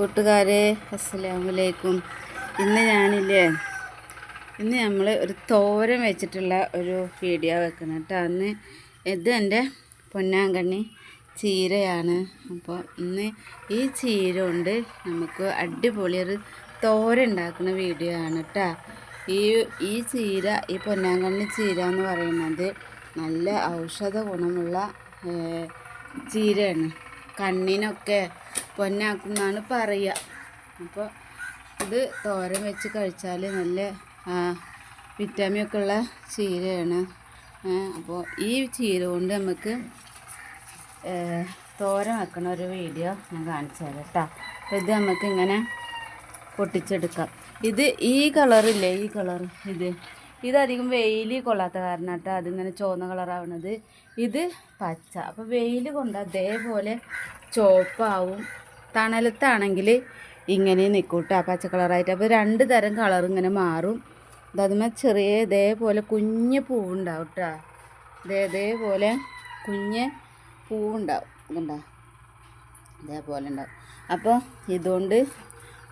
കൂട്ടുകാരെ അസ്സലാമലൈക്കും ഇന്ന് ഞാനില്ലേ ഇന്ന് നമ്മൾ ഒരു തോരൻ വെച്ചിട്ടുള്ള ഒരു വീഡിയോ വെക്കണം കേട്ടോ. അന്ന് ഇത് എന്റെ പൊന്നാങ്കണ്ണി ചീരയാണ്. അപ്പോൾ ഇന്ന് ഈ ചീര കൊണ്ട് നമുക്ക് അടിപൊളി ഒരു തോരൻ ഉണ്ടാക്കുന്ന വീഡിയോ ആണ് കേട്ടോ. ഈ ഈ ചീര ഈ പൊന്നാങ്കണ്ണി ചീര എന്ന് പറയുന്നത് നല്ല ഔഷധ ഗുണമുള്ള ചീരയാണ്. കണ്ണിനൊക്കെ പൊന്നാക്കും എന്നാണ് പറയുക അപ്പോൾ ഇത് തോരൻ വെച്ച് കഴിച്ചാൽ നല്ല വിറ്റാമിൻ ഒക്കെ ഉള്ള ചീരയാണ് അപ്പോൾ ഈ ചീര കൊണ്ട് നമുക്ക് തോരൻ വെക്കണ ഒരു വീഡിയോ ഞാൻ കാണിച്ചു തരാം കേട്ടോ ഇത് നമുക്ക് ഇങ്ങനെ പൊട്ടിച്ചെടുക്കാം. ഇത് ഈ കളറില്ലേ ഈ കളർ ഇത്? ഇതധികം വെയിൽ കൊള്ളാത്ത കാരണം കേട്ടോ അതിങ്ങനെ ചുവന്ന കളറാവണത്. ഇത് പച്ച. അപ്പോൾ വെയിൽ കൊണ്ട് അതേപോലെ ചുവപ്പാവും. തണലത്താണെങ്കിൽ ഇങ്ങനെ നിൽക്കും കേട്ടോ പച്ച കളറായിട്ട്. അപ്പോൾ രണ്ട് തരം കളർ ഇങ്ങനെ മാറും. ഇതതുമേ ചെറിയ ഇതേപോലെ കുഞ്ഞ് പൂവുണ്ടാവും കേട്ടോ ഇതേ ഇതേപോലെ കുഞ്ഞ് പൂവുണ്ടാവും. ഇതുണ്ടോ. ഇതേപോലെ ഉണ്ടാവും. അപ്പോൾ ഇതുകൊണ്ട്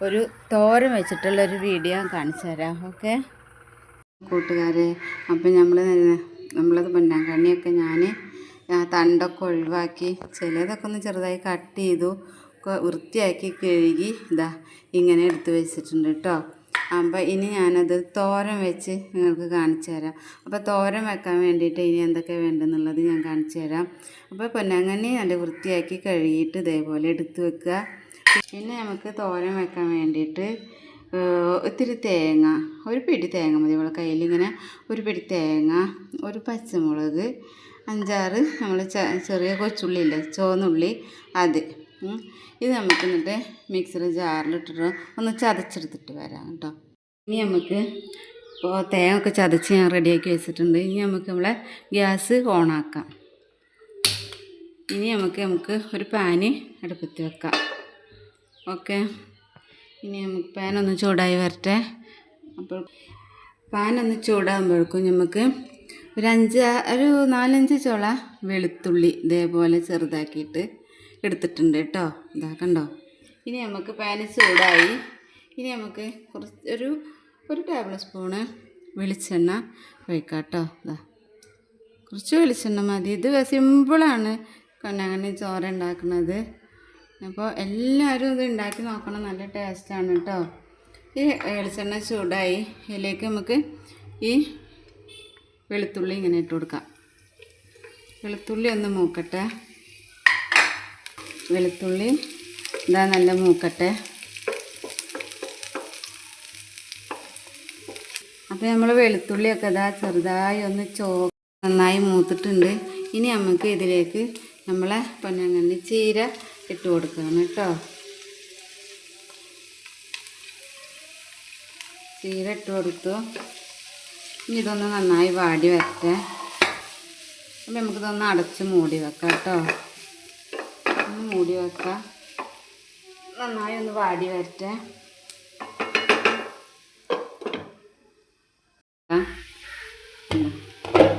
ഒരു തോരൻ വെച്ചിട്ടുള്ളൊരു വീഡിയോ കാണിച്ചു തരാം ഓക്കെ? കൂട്ടുകാരെ അപ്പം നമ്മൾ നമ്മളത് പൊന്നാങ്കണ്ണിയൊക്കെ ഞാൻ തണ്ടൊക്കെ ഒഴിവാക്കി ചിലതൊക്കെ ഒന്ന് ചെറുതായി കട്ട് ചെയ്തു വൃത്തിയാക്കി കഴുകി ഇതാ ഇങ്ങനെ എടുത്ത് വെച്ചിട്ടുണ്ട് കേട്ടോ അപ്പോൾ ഇനി ഞാനത് തോരൻ വെച്ച് നിങ്ങൾക്ക് കാണിച്ചു തരാം. അപ്പോൾ തോരൻ വെക്കാൻ വേണ്ടിയിട്ട് ഇനി എന്തൊക്കെ വേണ്ടെന്നുള്ളത് ഞാൻ കാണിച്ചു തരാം. അപ്പോൾ പൊന്നാങ്കണ്ണി നല്ല വൃത്തിയാക്കി കഴുകിയിട്ട് ഇതേപോലെ എടുത്ത് വെക്കുക. പിന്നെ നമുക്ക് തോരൻ വെക്കാൻ വേണ്ടിയിട്ട് ഇത്തിരി തേങ്ങ ഒരു പിടി തേങ്ങ മതി നമ്മളെ കയ്യിലിങ്ങനെ ഒരു പിടി തേങ്ങ ഒരു പച്ചമുളക് അഞ്ചാറ് നമ്മൾ ചെറിയ കൊച്ചുള്ളി ഇല്ല ചുവന്നുള്ളി അത്. ഇത് നമുക്ക് എന്നിട്ട് മിക്സിയുടെ ജാറിലിട്ടിട്ട് ഒന്ന് ചതച്ചെടുത്തിട്ട് വരാം കേട്ടോ. ഇനി നമുക്ക് ഇപ്പോൾ തേങ്ങ ഒക്കെ ചതച്ച് ഞാൻ റെഡിയാക്കി വെച്ചിട്ടുണ്ട്. ഇനി നമുക്ക് നമ്മളെ ഗ്യാസ് ഓണാക്കാം. ഇനി നമുക്ക് നമുക്ക് ഒരു പാന് അടുപ്പത്ത് വെക്കാം. ഓക്കെ. ഇനി നമുക്ക് പാൻ ഒന്ന് ചൂടായി വരട്ടെ. അപ്പോൾ പാൻ ഒന്ന് ചൂടാകുമ്പോഴേക്കും നമുക്ക് ഒരു അഞ്ച് ഒരു നാലഞ്ച് ചോള വെളുത്തുള്ളി ഇതേപോലെ ചെറുതാക്കിയിട്ട് എടുത്തിട്ടുണ്ട് കേട്ടോ. ഇതാ കണ്ടോ? ഇനി നമുക്ക് പാന് ചൂടായി. ഇനി നമുക്ക് കുറച്ച് ഒരു ഒരു ടേബിൾ സ്പൂണ് വെളിച്ചെണ്ണ ഒഴിക്കാം കേട്ടോ. ഇതാ. കുറച്ച് വെളിച്ചെണ്ണ മതി. ഇത് സിമ്പിളാണ്. കണ്ണങ്ങനെ ചോര ഉണ്ടാക്കുന്നത് അപ്പോൾ എല്ലാവരും ഇത് ഉണ്ടാക്കി നോക്കണം. നല്ല ടേസ്റ്റാണ് കേട്ടോ ഈ വെളിച്ചെണ്ണ ചൂടായി ഇതിലേക്ക് നമുക്ക് ഈ വെളുത്തുള്ളി ഇങ്ങനെ ഇട്ട് കൊടുക്കാം. വെളുത്തുള്ളി ഒന്ന് മൂക്കട്ടെ. വെളുത്തുള്ളി ഇതാ നല്ല മൂക്കട്ടെ. അപ്പോൾ നമ്മൾ വെളുത്തുള്ളിയൊക്കെ ഇതാ ചെറുതായി ഒന്ന് ചോ നന്നായി മൂത്തിട്ടുണ്ട്. ഇനി നമുക്ക് ഇതിലേക്ക് നമ്മളെ പൊന്നങ്ങണ്ണി ചീര ഇട്ട് കൊടുക്കണം കേട്ടോ. ചീര ഇട്ട് കൊടുത്തു. ഇനി ഇതൊന്ന് നന്നായി വാടി വരട്ടെ. അപ്പം നമുക്കിതൊന്ന് അടച്ച് മൂടി വെക്കാം കേട്ടോ. ഒന്ന് മൂടി വെക്കാം. നന്നായി ഒന്ന് വാടി വരട്ടെ.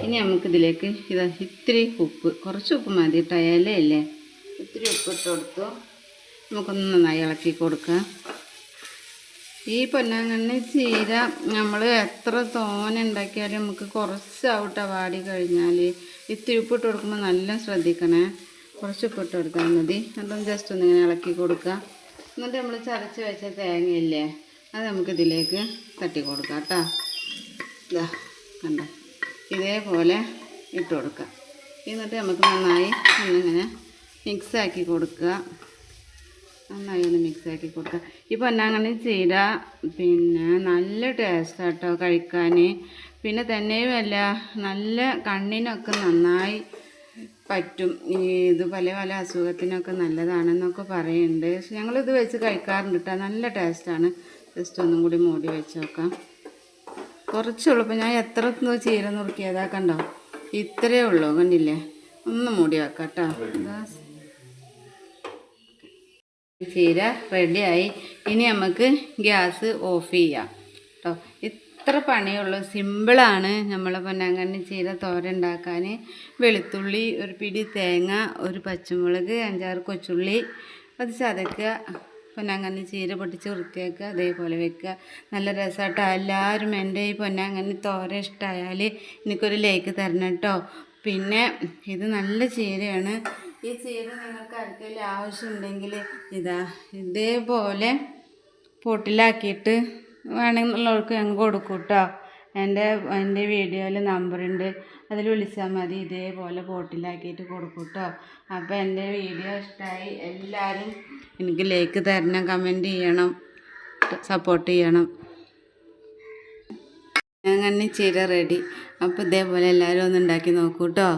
ഇനി നമുക്കിതിലേക്ക് ഇത് ഇത്തിരി ഉപ്പ് കുറച്ച് ഉപ്പ് മതി കേട്ടോ ഇലയില്ലേ? ഇത്തിരി ഉപ്പിട്ട് കൊടുത്തു. നമുക്കൊന്ന് നന്നായി ഇളക്കി കൊടുക്കാം. ഈ പൊന്നാങ്കണ്ണി ചീര നമ്മൾ എത്ര തോന ഉണ്ടാക്കിയാലും നമുക്ക് കുറച്ചാവട്ടെ വാടി കഴിഞ്ഞാൽ ഇത്തിരി ഉപ്പിട്ട് കൊടുക്കുമ്പോൾ നല്ല ശ്രദ്ധിക്കണേ. കുറച്ച് ഉപ്പിട്ട് കൊടുത്താൽ മതി. അപ്പം ജസ്റ്റ് ഒന്ന് ഇങ്ങനെ ഇളക്കി കൊടുക്കുക എന്നിട്ട് നമ്മൾ ചതച്ച് വെച്ച തേങ്ങയില്ലേ അത് നമുക്കിതിലേക്ക് തട്ടി കൊടുക്കാം കേട്ടോ. ഇതാ കണ്ട? ഇതേപോലെ ഇട്ട് കൊടുക്കുക എന്നിട്ട് നമുക്ക് നന്നായി ഒന്നിങ്ങനെ മിക്സാക്കി കൊടുക്കുക. നന്നായി ഒന്ന് മിക്സാക്കി കൊടുക്കുക. ഈ പൊന്നാങ്കണ്ണി ചീര പിന്നെ നല്ല ടേസ്റ്റ് കേട്ടോ കഴിക്കാൻ പിന്നെ തന്നെയുമല്ല നല്ല കണ്ണിനൊക്കെ നന്നായി പറ്റും. ഈ ഇത് പല പല അസുഖത്തിനൊക്കെ നല്ലതാണെന്നൊക്കെ പറയുന്നുണ്ട് പക്ഷെ ഞങ്ങളിത് വെച്ച് കഴിക്കാറുണ്ട് കേട്ടോ നല്ല ടേസ്റ്റാണ് ജസ്റ്റ് ഒന്നും കൂടി മൂടി വെച്ച് നോക്കാം. കുറച്ചുള്ളൂ ഇപ്പം ഞാൻ എത്ര ചീര നുറുക്കിയതാക്കണ്ടോ ഇത്രയേ ഉള്ളൂ കണ്ടില്ലേ? ഒന്ന് മൂടി വെക്കാം കേട്ടോ ചീര റെഡിയായി ഇനി നമുക്ക് ഗ്യാസ് ഓഫ് ചെയ്യാം. കേട്ടോ ഇത്ര പണിയുള്ളൂ. സിമ്പിളാണ് നമ്മൾ പൊന്നാങ്കണ്ണി ചീര തോരണ്ടാക്കാൻ. വെളുത്തുള്ളി ഒരു പിടി തേങ്ങ ഒരു പച്ചമുളക് അഞ്ചാറ് കൊച്ചുള്ളി. അത് ചതക്കുക. പൊന്നാങ്കണ്ണി ചീര പൊട്ടിച്ച് വൃത്തിയാക്കുക. അതേപോലെ വെക്കുക. നല്ല രസമാട്ടോ. എല്ലാവരും എന്റെ ഈ പൊന്നാങ്കണ്ണി തോര ഇഷ്ടമായാൽ എനിക്കൊരു ലേക്ക് തരണം കേട്ടോ പിന്നെ ഇത് നല്ല ചീരയാണ്. ഈ ചീര നിങ്ങൾക്ക് ആർക്കെങ്കിലും ആവശ്യമുണ്ടെങ്കിൽ ഇതാ ഇതേപോലെ പൊട്ടിലാക്കിയിട്ട് വേണമെന്നുള്ളവർക്ക് ഞങ്ങൾ കൊടുക്കും കേട്ടോ എന്റെ എന്റെ വീഡിയോയിൽ നമ്പറുണ്ട്. അതിൽ വിളിച്ചാൽ മതി. ഇതേപോലെ പൊട്ടിലാക്കിയിട്ട് കൊടുക്കും കേട്ടോ അപ്പോൾ എന്റെ വീഡിയോ ഇഷ്ടമായി. എല്ലാവരും എനിക്ക് ലൈക്ക് തരണം കമന്റ് ചെയ്യണം സപ്പോർട്ട് ചെയ്യണം. അങ്ങനെ ചീര റെഡി അപ്പോൾ ഇതേപോലെ എല്ലാവരും ഒന്ന് ഉണ്ടാക്കി നോക്കൂ കേട്ടോ